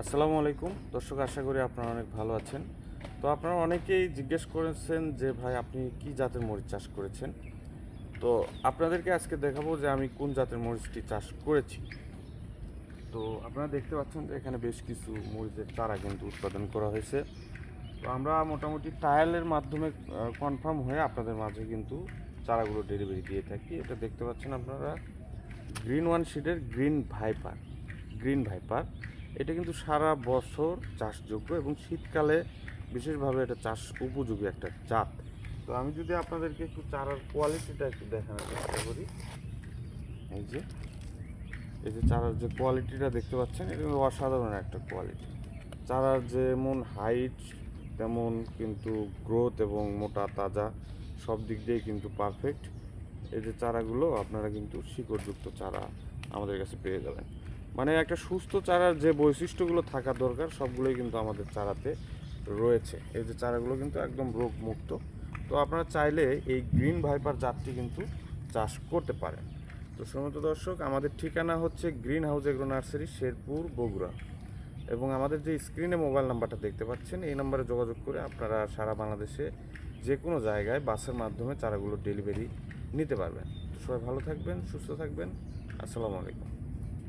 আসসালামু আলাইকুম। দর্শক, আশা করি আপনারা অনেক ভালো আছেন। তো আপনারা অনেকেই জিজ্ঞেস করেছেন যে, ভাই, আপনি কি জাতের মরিচ চাষ করেছেন? তো আপনাদেরকে আজকে দেখাবো যে, আমি কোন জাতের মরিচটি চাষ করেছি। তো আপনারা দেখতে পাচ্ছেন যে, এখানে বেশ কিছু মরিচের চারা কিন্তু উৎপাদন করা হয়েছে। তো আমরা মোটামুটি ট্রায়ালের মাধ্যমে কনফার্ম হয়ে আপনাদের মাঝে কিন্তু চারাগুলো ডেলিভারি দিয়ে থাকি। এটা দেখতে পাচ্ছেন আপনারা গ্রিন ওয়ান শিডের গ্রিন ভাইপার গ্রিন ভাইপার এটা কিন্তু সারা বছর চাষযোগ্য এবং শীতকালে বিশেষভাবে এটা চাষ উপযোগী একটা জাত। তো আমি যদি আপনাদেরকে একটু চারার কোয়ালিটিটা একটু দেখানোর চেষ্টা করি। এই যে এই যে চারার যে কোয়ালিটিটা দেখতে পাচ্ছেন, এটা অসাধারণ একটা কোয়ালিটি চারার যেমন হাইট তেমন কিন্তু গ্রোথ এবং মোটা, তাজা, সব দিক দিয়েই কিন্তু পারফেক্ট এই যে চারাগুলো আপনারা কিন্তু শিকড়যুক্ত চারা আমাদের কাছে পেয়ে যাবেন। মানে একটা সুস্থ চারার যে বৈশিষ্ট্যগুলো থাকা দরকার, সবগুলোই কিন্তু আমাদের চারাতে রয়েছে। এই যে চারাগুলো কিন্তু একদম রোগ মুক্ত তো আপনারা চাইলে এই গ্রিন ভাইপার জাতটি কিন্তু চাষ করতে পারেন। তো সমস্ত দর্শক, আমাদের ঠিকানা হচ্ছে green house agro nursery, Sherpur, Bogura. এবং আমাদের যে স্ক্রিনে মোবাইল নাম্বারটা দেখতে পাচ্ছেন, এই নাম্বারে যোগাযোগ করে আপনারা সারা বাংলাদেশে যে কোনো জায়গায় বাসের মাধ্যমে চারাগুলো ডেলিভারি নিতে পারবেন। তো সবাই ভালো থাকবেন, সুস্থ থাকবেন। আসসালামু আলাইকুম।